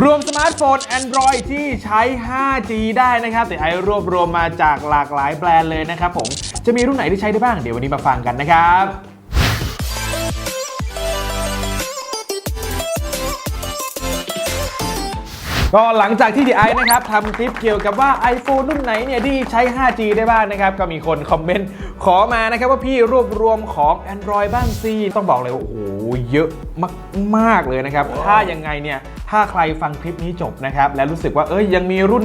รวมสมาร์ทโฟน Android ที่ใช้ 5G ได้นะครับ แต่ไอรวบรวมมาจากหลากหลายแบรนด์เลยนะครับผม จะมีรุ่นไหนที่ใช้ได้บ้าง เดี๋ยววันนี้มาฟังกันนะครับ ก็หลังจากที่ DI นะครับทำคลิปเกี่ยวกับว่า iPhone รุ่นไหนเนี่ยที่ใช้ 5G ได้บ้างนะครับ ก็มีคนคอมเมนต์ขอมานะครับว่าพี่รวบรวมของ Android บ้างสิต้องบอกเลยว่าโอ้โหเยอะมากๆเลยนะครับ ถ้ายังไงเนี่ย ถ้าใครฟังคลิปนี้จบนะครับ และรู้สึกว่าเอ้ยยังมีรุ่น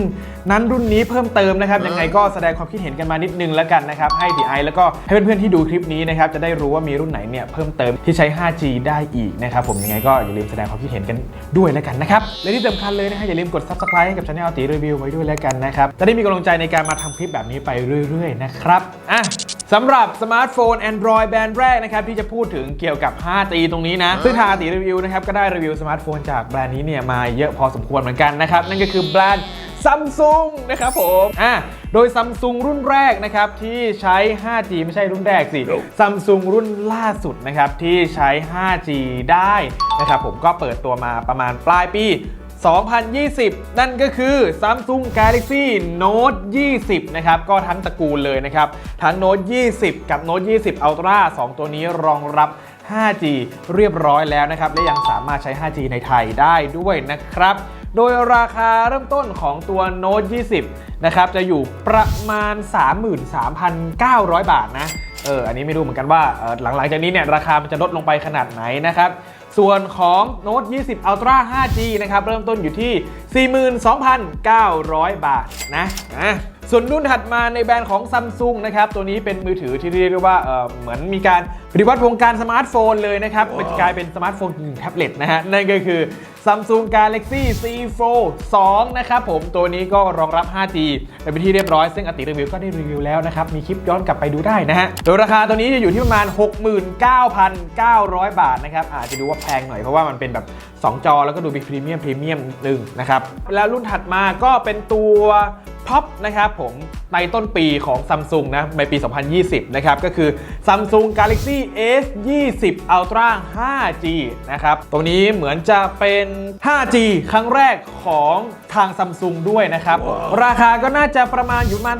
นั้นรุ่นนี้เพิ่มเติมนะครับ ยังไงก็แสดงความคิดเห็นกันมานิดนึงแล้วกันนะครับ ให้ DI แล้วก็ให้เพื่อนๆที่ดูคลิปนี้นะครับ จะได้รู้ว่ามีรุ่นไหนเนี่ยเพิ่มเติมที่ใช้ 5G ได้อีกนะครับ ผมยังไงก็อย่าลืมแสดงความคิดเห็นกันด้วยแล้วกันนะครับ และที่สำคัญเลยนะฮะอย่าลืมกด subscribe ให้กับช anel ตีรีวิวไว้ด้วยแล้วกันนะครับจะได้มีกำลังใจในการมาทำคลิปแบบนี้ไปเรื่อยๆนะครับอะ สำหรับสมาร์ทโฟน Android แบรนด์แรกนะครับที่จะพูดถึงเกี่ยวกับ 5G ตรงนี้นะ ซึ่งทางอาติรีวิวนะครับก็ได้รีวิวสมาร์ทโฟนจากแบรนด์นี้เนี่ยมาเยอะพอสมควรเหมือนกันนะครับ นั่นก็คือแบรนด์ซัมซุงนะครับผมอะโดยซัมซุงรุ่นแรกนะครับที่ใช้ 5G ไม่ใช่รุ่นแรกสิซัมซุงรุ่นล่าสุดนะครับที่ใช้ 5G ได้นะครับผมก็เปิดตัวมาประมาณปลายปี 2020 นั่นก็คือ Samsung Galaxy Note 20 นะครับ ก็ทั้งตระกูลเลยนะครับ ทั้ง Note 20 กับ Note 20 Ultra 2 ตัวนี้รองรับ 5G เรียบร้อยแล้วนะครับ และยังสามารถใช้ 5G ในไทยได้ด้วยนะครับ โดยราคาเริ่มต้นของตัว Note 20 นะครับ จะอยู่ประมาณ 33,900 บาทนะ เออ อันนี้ไม่รู้เหมือนกันว่าออหลังๆจากนี้เนี่ยราคามันจะลดลงไปขนาดไหนนะครับ ส่วนของ Note 20 Ultra 5G นะครับ เริ่มต้นอยู่ที่ 42,900 บาทนะนะ ส่วนรุ่นถัดมาในแบรนด์ของ Samsung นะครับตัวนี้เป็นมือถือที่เรียกได้ว่าเออเหมือนมีการปฏิวัติวงการสมาร์ทโฟนเลยนะครับมันจะกลายเป็นสมาร์ทโฟนกึ่งแท็บเล็ตนะฮะนั่นก็คือ Samsung Galaxy C Fold 2นะครับผมตัวนี้ก็รองรับ 5G ไปเป็นที่เรียบร้อย ซึ่งอติรีวิวก็ได้รีวิวแล้วนะครับ มีคลิปย้อนกลับไปดูได้นะฮะโดยราคาตัวนี้จะอยู่ที่ประมาณ 69,900 บาทนะครับ อาจจะดูว่าแพงหน่อยเพราะว่ามันเป็นแบบ 2 จอแล้วก็ดูมีพรีเมียมพรีเมียมหนึ่งนะครับ แล้วรุ่นถัดมาก็เป็นตัว ท็อปนะครับผมในต้นปีของ Samsung นะในปี 2020 นะครับก็คือ Samsung Galaxy S 20 Ultra 5G นะครับตรงนี้เหมือนจะเป็น 5G ครั้งแรกของทาง Samsung ด้วยนะครับราคาก็น่าจะประมาณอยู่ประมาณ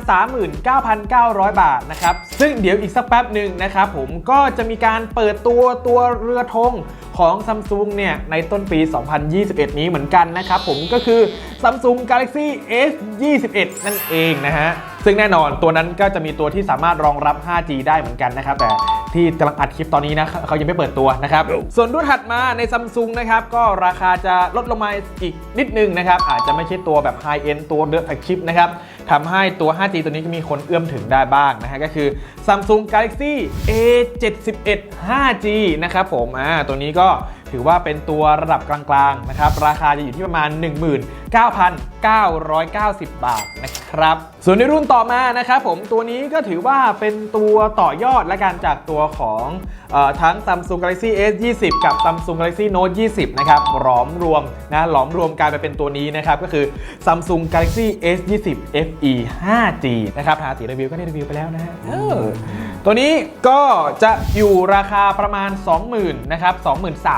39,900 บาทนะครับ ซึ่งเดี๋ยวอีกสักแป๊บหนึ่งนะครับผมก็จะมีการเปิดตัวตัวเรือธงของ Samsung เนี่ยในต้นปี 2021 นี้เหมือนกันนะครับผมก็คือ Samsung Galaxy S 21นั่นเองนะฮะซึ่งแน่นอนตัวนั้นก็จะมีตัวที่สามารถรองรับ 5G ได้เหมือนกันนะครับ แต่ที่กำลังอัดคลิปตอนนี้นะเขายังไม่เปิดตัวนะครับ ส่วนรุ่นถัดมาใน Samsung นะครับ ก็ราคาจะลดลงมาอีกนิดนึงนะครับ อาจจะไม่ใช่ตัวแบบ High End ตัวเดอะแฟกชิปนะครับทำให้ตัว 5G ตัวนี้ก็มีคนเอื้อมถึงได้บ้างนะฮะก็คือ Samsung Galaxy A71 5G นะครับผม อ่า ตัวนี้ก็ถือว่าเป็นตัวระดับกลางๆนะครับ ราคาจะอยู่ที่ประมาณ 19,990 บาทนะครับ ส่วนในรุ่นต่อมานะครับผมตัวนี้ก็ถือว่าเป็นตัวต่อยอดและการจากตัวของออทั้ง Samsung Galaxy S 20 กับ Samsung Galaxy Note 20 นะครับหลอมรวมนะหลอมรวมกลายไปเป็นตัวนี้นะครับ ก็คือ Samsung Galaxy S 20 FE 5G นะครับหาสีรีวิวก็ได้รีวิวไปแล้วนะฮะตัวนี้ก็จะอยู่ราคาประมาณ 20,000นะครับ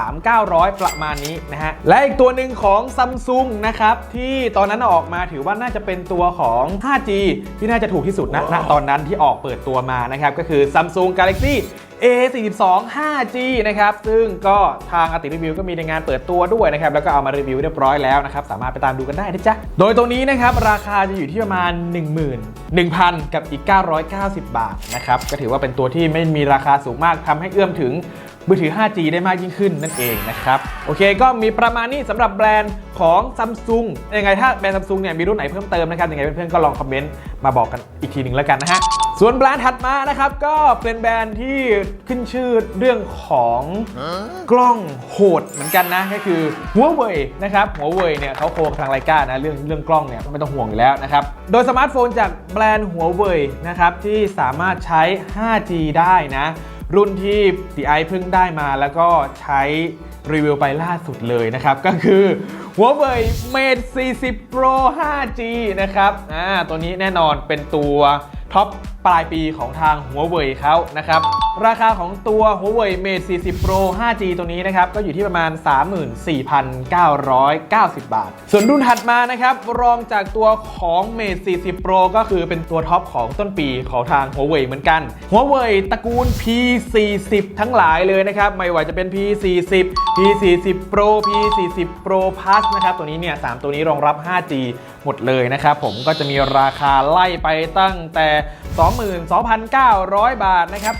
23,900 ประมาณนี้นะฮะ และอีกตัวหนึ่งของ Samsung นะครับ ที่ตอนนั้นออกมาถือว่าน่าจะเป็นตัวของ 5G ที่น่าจะถูกที่สุดนะณตอนนั้นที่ออกเปิดตัวมานะครับ ก็คือ Samsung Galaxy A42 5G นะครับซึ่งก็ทางอติรีวิวก็มีในงานเปิดตัวด้วยนะครับแล้วก็เอามารีวิวเรียบร้อยแล้วนะครับสามารถไปตามดูกันได้นะจ๊ะโดยตรงนี้นะครับราคาจะอยู่ที่ประมาณ10,000 1,000 กับอีก 990 บาทนะครับก็ถือว่าเป็นตัวที่ไม่มีราคาสูงมากทำให้เอื้อมถึง มือถือ 5G ได้มากยิ่งขึ้นนั่นเองนะครับ โอเคก็มีประมาณนี้สำหรับแบรนด์ของ Samsung ยังไงถ้าแบรนด์ Samsung เนี่ยมีรุ่นไหนเพิ่มเติมนะครับยังไงเพื่อนๆก็ลองคอมเมนต์มาบอกกันอีกทีหนึ่งแล้วกันนะฮะส่วนแบรนด์ถัดมานะครับก็เป็นแบรนด์ที่ขึ้นชื่อเรื่องของกล้องโหดเหมือนกันนะก็คือ Huawei นะครับ Huawei เนี่ยเขาโคกับทางไลกานะเรื่องเรื่องกล้องเนี่ยไม่ต้องห่วงอยู่แล้วนะครับโดยสมาร์ทโฟนจากแบรนด์ Huawei นะครับที่สามารถใช้ 5G ได้นะ รุ่นที่ DI เพิ่งได้มาแล้วก็ใช้รีวิวไปล่าสุดเลยนะครับ ก็คือ Huawei Mate 40 Pro 5G นะครับอ่าตัวนี้แน่นอนเป็นตัว ท็อปปลายปีของทางหัวเว่ยเขานะครับ ราคาของตัวหัวเว่ย Mate 40 Pro 5G ตัวนี้นะครับ ก็อยู่ที่ประมาณ 34,990 บาท ส่วนรุ่นถัดมานะครับ รองจากตัวของ Mate 40 Pro ก็คือเป็นตัวท็อปของต้นปีของทางหัวเว่ยเหมือนกันหัวเว่ยตระกูล P40 ทั้งหลายเลยนะครับ ไม่ว่าจะเป็น P40 P40 Pro P40 Pro Plus นะครับ ตัวนี้เนี่ย 3 ตัวนี้รองรับ 5G หมดเลยนะครับผมก็จะมีราคาไล่ไปตั้งแต่ 22,900 บาทนะครับ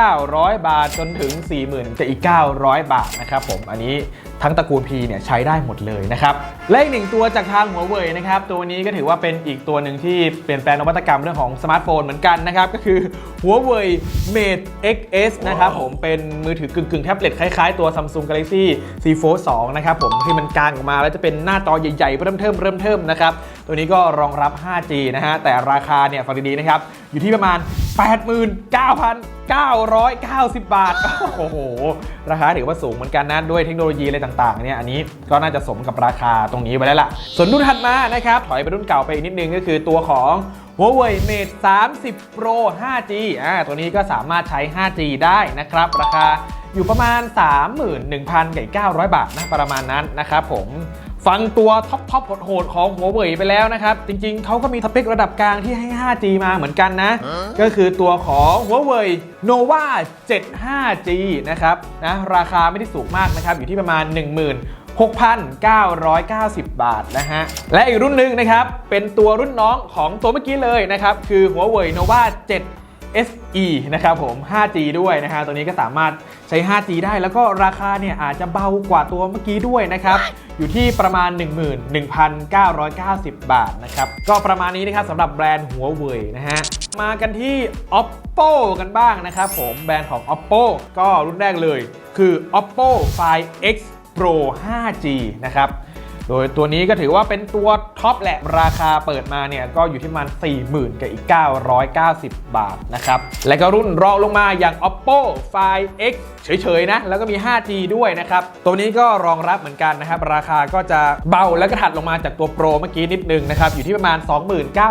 31,900 บาทจนถึง40,000กับอีก900 บาทนะครับผมอันนี้ ทั้งตระกูล P เนี่ยใช้ได้หมดเลยนะครับและอีกหนึ่งตัวจากทางหัวเว่ยนะครับตัวนี้ก็ถือว่าเป็นอีกตัวหนึ่งที่เปลี่ยนแปลงนวัตกรรมเรื่องของสมาร์ทโฟนเหมือนกันนะครับก็คือหัวเว่ย Mate XS นะครับผมเป็นมือถือกึ่งกึ่งๆแท็บเล็ตคล้ายๆตัว Samsung Galaxy Z Fold 2นะครับผมที่มันกางออกมาแล้วจะเป็นหน้าจอใหญ่ๆเริ่มเทิมเริ่มเทิมนะครับตัวนี้ก็รองรับ 5G นะฮะแต่ราคาเนี่ยฟังดีๆนะครับอยู่ที่ประมาณ 990 บาท โอ้โห ราคาถือว่าสูงเหมือนกันนะด้วยเทคโนโลยีอะไรต่างๆเนี่ยอันนี้ก็น่าจะสมกับราคาตรงนี้ไปแล้วล่ะ ส่วนรุ่นถัดมานะครับ ถอยไปรุ่นเก่าไปอีกนิดนึงก็คือตัวของ Huawei Mate 30 Pro 5G อ่าตัวนี้ก็สามารถใช้ 5G ได้นะครับ ราคาอยู่ประมาณ 31,900 บาทนะประมาณนั้นนะครับผม ฟังตัวท็อปท็อปโหดๆของหัวเว่ยไปแล้วนะครับ จริงๆ เขาก็มีสเปคระดับกลางที่ให้ 5G มาเหมือนกันนะ ก็คือตัวของหัวเว่ย Nova 7 5G นะครับนะราคาไม่ได้สูงมากนะครับ อยู่ที่ประมาณ 16,990 บาทนะฮะ และอีกรุ่นหนึ่งนะครับ เป็นตัวรุ่นน้องของตัวเมื่อกี้เลยนะครับ คือหัวเว่ย Nova 7 SE นะครับผม 5G ด้วยนะฮะ ตัวนี้ก็สามารถใช้ 5G ได้ แล้วก็ราคาเนี่ยอาจจะเบากว่าตัวเมื่อกี้ด้วยนะครับ อยู่ที่ประมาณ 11,990 บาทนะครับ ก็ประมาณนี้นะครับสำหรับแบรนด์หัวเว่ยนะฮะ มากันที่ Oppo กันบ้างนะครับผม แบรนด์ของ Oppo ก็รุ่นแรกเลย คือ Oppo Find X Pro 5G นะครับ โดยตัวนี้ก็ถือว่าเป็นตัวท็อปแหละ ราคาเปิดมาเนี่ยก็อยู่ที่ประมัน 40,000 กับอีก 990 บาทนะครับ และก็รุ่นรองลงมาอย่าง Oppo Find X เฉยๆนะ แล้วก็มี 5G ด้วยนะครับ ตัวนี้ก็รองรับเหมือนกันนะครับ ราคาก็จะเบาและก็ถัดลงมาจากตัว Pro เมื่อกี้นิดนึงนะครับ อยู่ที่ประมาณ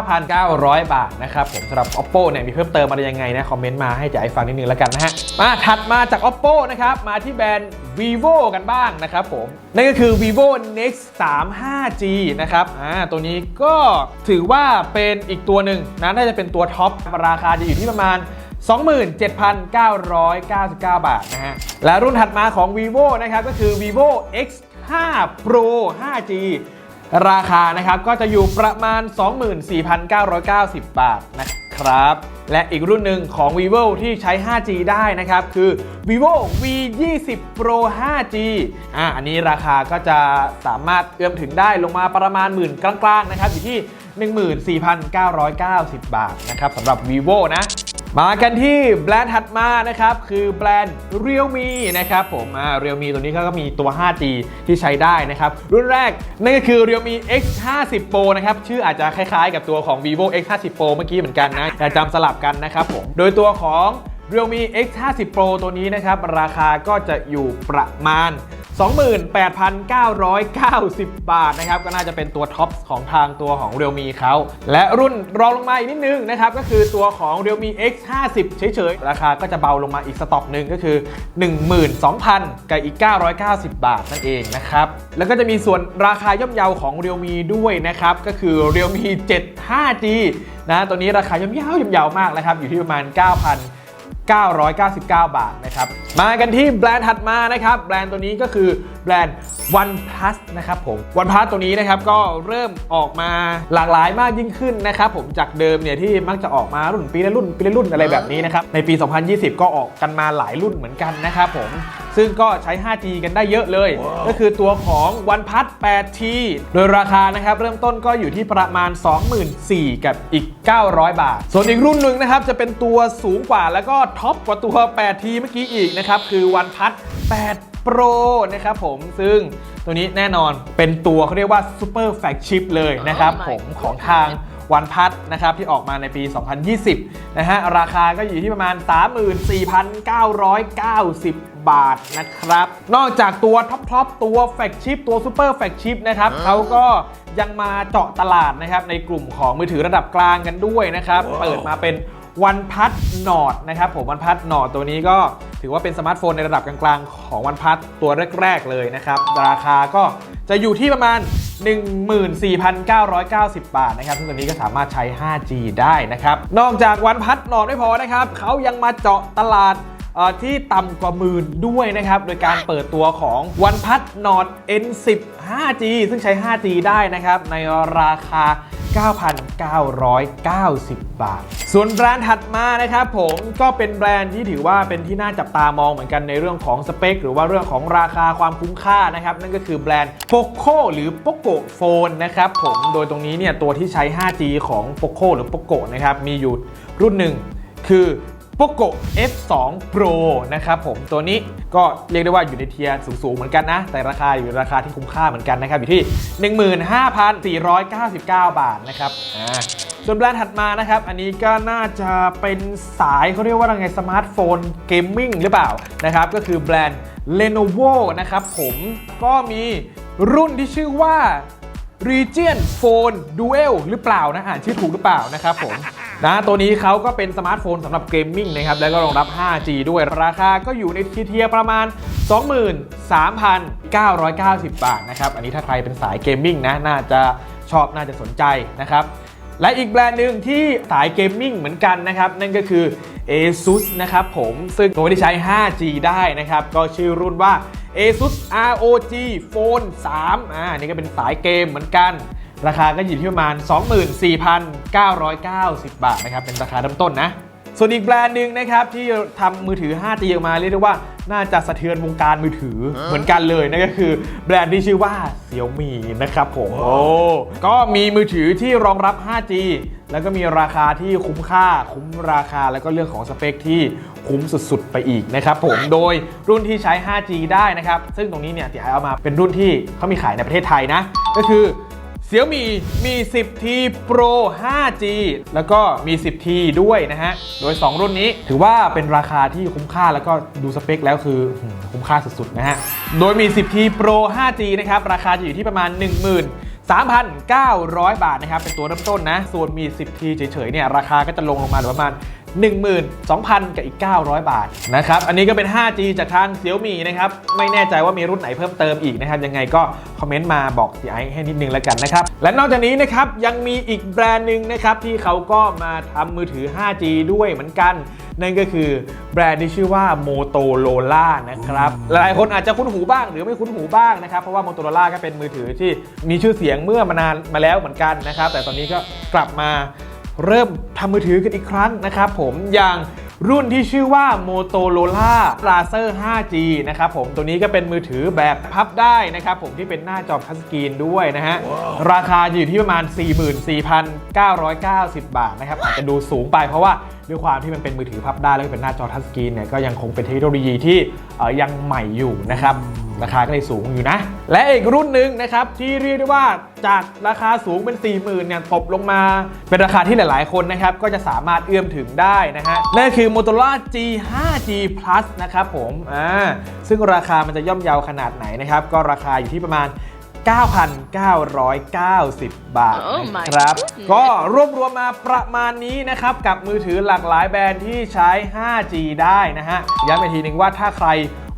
29,900 บาทนะครับผมสำหรับ Oppo เนี่ยมีเพิ่มเติมอะไรยังไงนะ คอมเมนต์มาให้จ่ายฟังนิดนึงแล้วกันนะฮะมาถัดมาจาก Oppo นะครับมาที่แบรนด์ vivo กันบ้างนะครับผมนั่นก็คือ vivo next 3 5G นะครับอ่าตัวนี้ก็ถือว่าเป็นอีกตัวหนึ่งนะน่าจะเป็นตัวท็อปราคาจะอยู่ที่ประมาณ 27,999 บาทนะฮะและรุ่นถัดมาของ vivo นะครับก็คือ vivo x 5 pro 5G ราคานะครับก็จะอยู่ประมาณ 24,990 บาทนะครับ และอีกรุ่นหนึ่งของ vivo ที่ใช้ 5G ได้นะครับ คือ vivo v 2 0 pro 5G อ่าอันนี้ราคาก็จะสามารถเอื้อมถึงได้ลงมาประมาณหมื่นกลางๆนะครับอยู่ที่ 14,990 บาทนะครับสำหรับ vivo นะ มากันที่แบรนด์ถัดมานะครับ คือแบรนด์ Realme นะครับผมอ่า Realme ตัวนี้เขาก็มีตัว 5G ที่ใช้ได้นะครับ รุ่นแรกนั่นก็คือ Realme X 5 0 Pro นะครับ ชื่ออาจจะคล้ายๆ กับตัวของ Vivo X 5 0 Pro เมื่อกี้เหมือนกันนะอย่จำสลับกันนะครับผมโดยตัวของ Realme X 5 0 Pro ตัวนี้นะครับ ราคาก็จะอยู่ประมาณ 28,990 บาทนะครับ ก็น่าจะเป็นตัวท็อปของทางตัวของ Realme เขา และรุ่นรองลงมาอีกนิดนึงนะครับ ก็คือตัวของ Realme X 50เฉยๆ ราคาก็จะเบาลงมาอีกสต็อกหนึ่งก็คือ 12,000 กับอีก 990 บาทนั่นเองนะครับ แล้วก็จะมีส่วนราคาย่อมเยาของ Realme ด้วยนะครับ ก็คือ Realme 7 5G นะตัวนี้ราคาย่อมเยาย่อมเยาวมากนะครับ อยู่ที่ประมาณ 9,000 999 บาทนะครับ มากันที่แบรนด์ถัดมานะครับ แบรนด์ตัวนี้ก็คือแบรนด์ OnePlus นะครับผม OnePlus ตัวนี้นะครับก็เริ่มออกมาหลากหลายมากยิ่งขึ้นนะครับผมจากเดิมเนี่ยที่มักจะออกมารุ่นปีละรุ่นปีละรุ่นอะไรแบบนี้นะครับในปี 2020 ก็ออกกันมาหลายรุ่นเหมือนกันนะครับผมซึ่งก็ใช้ 5G กันได้เยอะเลย ก็คือตัวของ OnePlus 8T โดยราคานะครับเริ่มต้นก็อยู่ที่ประมาณ 24,000กับอีก 900 บาท ส่วนอีกรุ่นหนึ่งนะครับจะเป็นตัวสูงกว่าแล้วก็ท็อปกว่าตัว 8T เมื่อกี้อีกนะครับคือ OnePlus 8 Pro นะครับผมซึ่งตัวนี้แน่นอนเป็นตัวเขาเรียกว่า Super Flagship เลยนะครับ Oh my ผมของทางวันพัทนะครับที่ออกมาในปี 2020 นะฮะราคาก็อยู่ที่ประมาณ 34,990 บาทนะครับ นอกจากตัวท็อปทอปตัวแฟกชิปตัวซูเปอร์แฟกชิปนะครับเขาก็ยังมาเจาะตลาดนะครับในกลุ่มของมือถือระดับกลางกันด้วยนะครับ เปิดมาเป็นวันพัทนอดนะครับผมวันพัทนอดตัวนี้ก็ ถือว่าเป็นสมาร์ทโฟนในระดับกลางๆ ของวันพัทตัวแรกๆเลยนะครับ ราคาก็จะอยู่ที่ประมาณ 14,990 บาทนะครับซึ่งตัวนี้ก็สามารถใช้ 5G ได้นะครับ นอกจากวันพัทนอดไม่พอนะครับเขายังมาเจาะตลาด ที่ต่ำกว่าหมื่นด้วยนะครับ โดยการเปิดตัวของวันพัทนอ N10 5G ซึ่งใช้ 5G ได้นะครับ ในราคา 9,990 บาท ส่วนแบรนด์ถัดมานะครับผมก็เป็นแบรนด์ที่ถือว่าเป็นที่น่าจับตามองเหมือนกันในเรื่องของสเปค หรือว่าเรื่องของราคาความคุ้มค่านะครับ นั่นก็คือแบรนด์ Poco หรือ Poco Phone นะครับผมโดยตรงนี้เนี่ยตัวที่ใช้ 5G ของ Poco หรือ Poco นะครับมีอยู่รุ่นหนึ่งคือ Poco F2 Pro นะครับผมตัวนี้ก็เรียกได้ว่าอยู่ในเทียร์สูงๆเหมือนกันนะ แต่ราคาอยู่ในราคาที่คุ้มค่าเหมือนกันนะครับอยู่ที่ 15,499 บาทนะครับอ่าส่วนแบรนด์ถัดมานะครับ อันนี้ก็น่าจะเป็นสายเขาเรียกว่าอะไรไงสมาร์ทโฟนเกมมิ่งหรือเปล่านะครับ ก็คือแบรนด์ Lenovo นะครับผมก็มีรุ่นที่ชื่อว่า Region Phone Duel หรือเปล่านะอ่านชื่อถูกหรือเปล่านะครับผม นะตัวนี้เขาก็เป็นสมาร์ทโฟนสำหรับเกมมิ่งนะครับ แล้วก็รองรับ 5G ด้วยราคาก็อยู่ในทีเทียประมาณ 23,990 บาทนะครับ อันนี้ถ้าใครเป็นสายเกมมิ่งนะ น่าจะชอบน่าจะสนใจนะครับ และอีกแบรนด์หนึ่งที่สายเกมมิ่งเหมือนกันนะครับ นั่นก็คือ ASUS นะครับผมซึ่งตัวที่ใช้ 5G ได้นะครับ ก็ชื่อรุ่นว่า ASUS ROG Phone 3อ่านี่ก็เป็นสายเกมเหมือนกัน ราคาก็อยู่ที่ประมาณ 24,990 บาทนะครับ เป็นราคาเริ่มต้นนะ ส่วนอีกแบรนด์หนึ่งนะครับ ที่ทำมือถือ 5G ออกมาเรียกได้ว่าน่าจะสะเทือนวงการมือถือเหมือนกันเลยนั่นก็คือแบรนด์ที่ชื่อว่า Xiaomi นะครับผมโอ้ก็มีมือถือที่รองรับ 5G แล้วก็มีราคาที่คุ้มค่า คุ้มราคาแล้วก็เรื่องของสเปคที่คุ้มสุดๆ ไปอีกนะครับผมโดยรุ่นที่ใช้ 5G ได้นะครับ ซึ่งตรงนี้เนี่ยที่เอามาเป็นรุ่นที่เขามีขายในประเทศไทยนะ ก็คือ เสี่ยมีมี 10T Pro 5G แล้วก็มี 10T ด้วยนะฮะ โดย 2 รุ่นนี้ถือว่าเป็นราคาที่คุ้มค่าแล้วก็ดูสเปคแล้วคือคุ้มค่าสุดๆนะฮะ โดยมี 10T Pro 5G นะครับ ราคาจะอยู่ที่ประมาณ1 3,900 บาทนะครับ เป็นตัวเริ่มต้นนะ ส่วนมี 10T เฉยๆเนี่ยราคาก็จะลงลงมาเหลือประมาณ 12,000 กับอีก 900 บาทนะครับ อันนี้ก็เป็น 5G จากทาง Xiaomi นะครับ ไม่แน่ใจว่ามีรุ่นไหนเพิ่มเติมอีกนะครับ ยังไงก็คอมเมนต์มาบอกพี่ไอซ์ให้นิดนึงแล้วกันนะครับ และนอกจากนี้นะครับยังมีอีกแบรนด์หนึ่งนะครับที่เขาก็มาทำมือถือ 5G ด้วยเหมือนกัน นั่นก็คือแบรนด์ที่ชื่อว่า Motorola นะครับ หลายๆคนอาจจะคุ้นหูบ้างหรือไม่คุ้นหูบ้างนะครับ เพราะว่า Motorola ก็เป็นมือถือที่มีชื่อเสียงเมื่อมานานมาแล้วเหมือนกันนะครับ แต่ตอนนี้ก็กลับมา เริ่มทำมือถือกันอีกครั้งนะครับผมอย่างรุ่นที่ชื่อว่า Motorola Razr 5G นะครับผมตัวนี้ก็เป็นมือถือแบบพับได้นะครับผมที่เป็นหน้าจอทัชสกรีนด้วยนะฮะราคาจะอยู่ที่ประมาณ 44,990 บาทนะครับ อาจจะดูสูงไปเพราะว่าด้วยความที่มันเป็นมือถือพับได้แล้วก็เป็นหน้าจอทัชสกรีนเนี่ยก็ยังคงเป็นเทคโนโลยีที่เอ่อยังใหม่อยู่นะครับ ราคาก็เลยสูงอยู่นะ และอีกรุ่นหนึ่งนะครับที่เรียกได้ว่าจากราคาสูงเป็น 40,000เนี่ยตบลงมา เป็นราคาที่หลาย ๆ คนนะครับก็จะสามารถเอื้อมถึงได้นะฮะนั่นคือ Motorola G 5G Plus นะครับผมอ่าซึ่งราคามันจะย่อมเยาวขนาดไหนนะครับ ก็ราคาอยู่ที่ประมาณ9,990 บาท Oh my นะครับ goodness ก็รวบรวมมาประมาณนี้นะครับ กับมือถือหลากหลายแบรนด์ที่ใช้ 5G ได้นะฮะ ย้ำอีกทีหนึ่งว่าถ้าใคร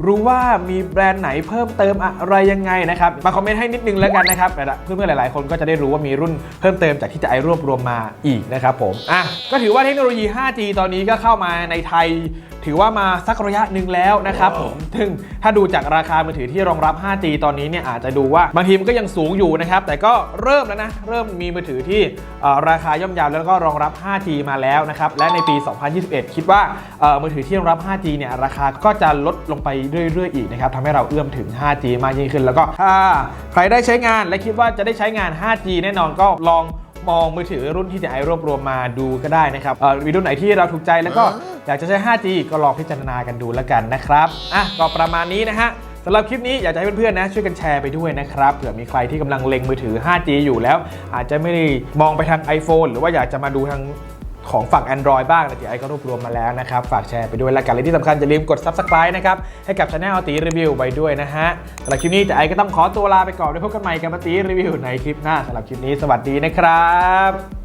รู้ว่ามีแบรนด์ไหนเพิ่มเติมอะไรยังไงนะครับมาคอมเมนต์ให้นิดนึงแล้วกันนะครับเพื่อนๆหลายๆ คนก็จะได้รู้ว่ามีรุ่นเพิ่มเติมจากที่จะไอรวบรวมมาอีกนะครับผมอะก็ถือว่าเทคโนโลยี 5G ตอนนี้ก็เข้ามาในไทย ถือว่ามาสักระยะหนึ่งแล้วนะครับผมซึ่งถ้าดูจากราคามือถือที่รองรับ 5G ตอนนี้เนี่ยอาจจะดูว่าบางทีมันก็ยังสูงอยู่นะครับแต่ก็เริ่มแล้วนะเริ่มมีมือถือที่เอ่อราคาย่อมเยาวแล้วก็รองรับ 5G มาแล้วนะครับและในปี 2021 คิดว่าเอ่อมือถือที่รองรับ 5G เนี่ยราคาก็จะลดลงไปเรื่อยๆอีกนะครับทำให้เราเอื้อมถึง 5G มากยิ่งขึ้น แล้วก็ถ้าใครได้ใช้งานและคิดว่าจะได้ใช้งาน 5G แน่นอนก็ลองมองมือถือรุ่นที่จะไอรวบรวมมาดูก็ได้นะครับเอ่อมีรุ่นไหนที่เราถูกใจแล้วก็อยากจะใช้ 5G ก็ลองพิจารณากันดูแล้วกันนะครับอะก็ประมาณนี้นะฮะสำหรับคลิปนี้อยากจะให้เพื่อนๆนะช่วยกันแชร์ไปด้วยนะครับเผื่อมีใครที่กำลังเล็งมือถือ 5G อยู่แล้ว อาจจะไม่ได้มองไปทาง iPhone หรือว่าอยากจะมาดูทาง ของฝั่ง Android บ้างนะที่ไอก็รวบรวมมาแล้วนะครับ ฝากแชร์ไปด้วยแล้วกันและที่สำคัญอย่าลืมกด Subscribe นะครับ ให้กับช anel ตีรีวิวไว้ด้วยนะฮะสำหรับคลิปนี้แต่ไอก็ต้องขอตัวลาไปก่อนไว้พบกันใหม่กับตีรีวิวในคลิปหน้าสำหรับคลิปนี้สวัสดีนะครับ